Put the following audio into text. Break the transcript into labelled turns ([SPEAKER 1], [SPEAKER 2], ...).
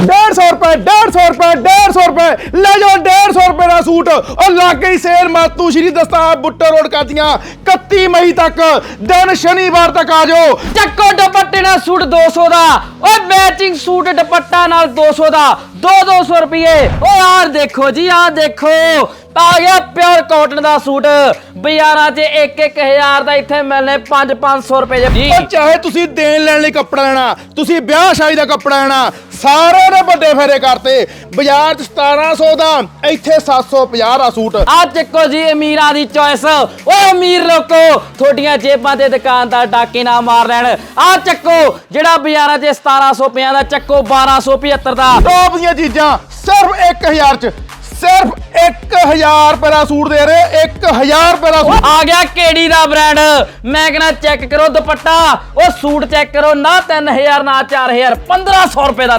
[SPEAKER 1] 150 ਰੁਪਏ 150 ਰੁਪਏ 150 ਰੁਪਏ। ਲੈ ਜਾਓ 150 ਰੁਪਏ ਦਾ ਸੂਟ। ਉਹ ਲੱਗ ਗਈ ਸੇਲ ਮਾਤੂ ਸ਼੍ਰੀ ਦਸਤਾਰ ਬੁੱਟਰ ਰੋਡ ਕਰਦੀਆਂ 31 ਮਈ ਤੱਕ। ਦਿਨ ਸ਼ਨੀਵਾਰ ਤੱਕ ਆ ਜਾਓ।
[SPEAKER 2] ਚੱਕੋ ਦੁਪੱਟੇ ਨਾਲ ਸੂਟ 200 ਦਾ। ਓਏ ਮੈਚਿੰਗ ਸੂਟ ਦੁਪੱਟਾ ਨਾਲ 200 ਦਾ। 2-200 ਰੁਪਏ। ਓ ਯਾਰ ਦੇਖੋ ਜੀ ਆਹ ਦੇਖੋ। ਆ ਗਿਆ ਪਿਓਰ ਕਾਟਨ ਦਾ ਸੂਟ। ਬਾਜ਼ਾਰਾਂ 'ਚ 1-1000 ਦਾ ਇੱਥੇ ਮਿਲਨੇ 5-500 ਰੁਪਏ ਜੀ।
[SPEAKER 1] ਉਹ ਚਾਹੇ ਤੁਸੀਂ ਦੇਣ ਲੈਣ ਲਈ ਕੱਪੜਾ ਲੈਣਾ ਤੁਸੀਂ ਵਿਆਹ ਸ਼ਾਦੀ ਦਾ ਕੱਪੜਾ ਲੈਣਾ ਸਾਰੇ ਨੇ ਵੱਡੇ ਫੇਰੇ ਕਰਤੇ। ਬਾਜ਼ਾਰ 'ਚ 1700 ਦਾ ਇੱਥੇ 750 ਦਾ ਸੂਟ।
[SPEAKER 2] ਆ ਚੱਕੋ ਜੀ ਅਮੀਰਾਂ ਦੀ ਚੋਇਸ ਓਏ ਅਮੀਰ ਲੋਕੋ ਤੁਹਾਡੀਆਂ ਜੇਬਾਂ ਤੇ ਦੁਕਾਨਦਾਰ ਡਾਕੇ ਨਾ ਮਾਰ ਲੈਣ। ਆ ਚੱਕੋ ਜਿਹੜਾ ਬਾਜ਼ਾਰਾਂ 'ਚ 1750 ਦਾ ਚੱਕੋ 1275 ਦਾ।
[SPEAKER 1] ਟੌਪ ਦੀਆਂ ਚੀਜ਼ਾਂ ਸਿਰਫ 1000 'ਚ ਸਿਰਫ 1000 ਰੁਪਏ ਦਾ ਸੂਟ ਦੇ ਰਹੇ 1000 ਰੁਪਏ ਦਾ ਸੂਟ।
[SPEAKER 2] ਆ ਗਿਆ ਕੇੜੀ ਦਾ ਬ੍ਰਾਂਡ ਮੈਂ ਕਹਿੰਦਾ ਚੈੱਕ ਕਰੋ ਦੁਪੱਟਾ ਉਹ ਸੂਟ ਚੈੱਕ ਕਰੋ ਨਾ 3000 ਨਾ 4000 1500 ਰੁਪਏ ਦਾ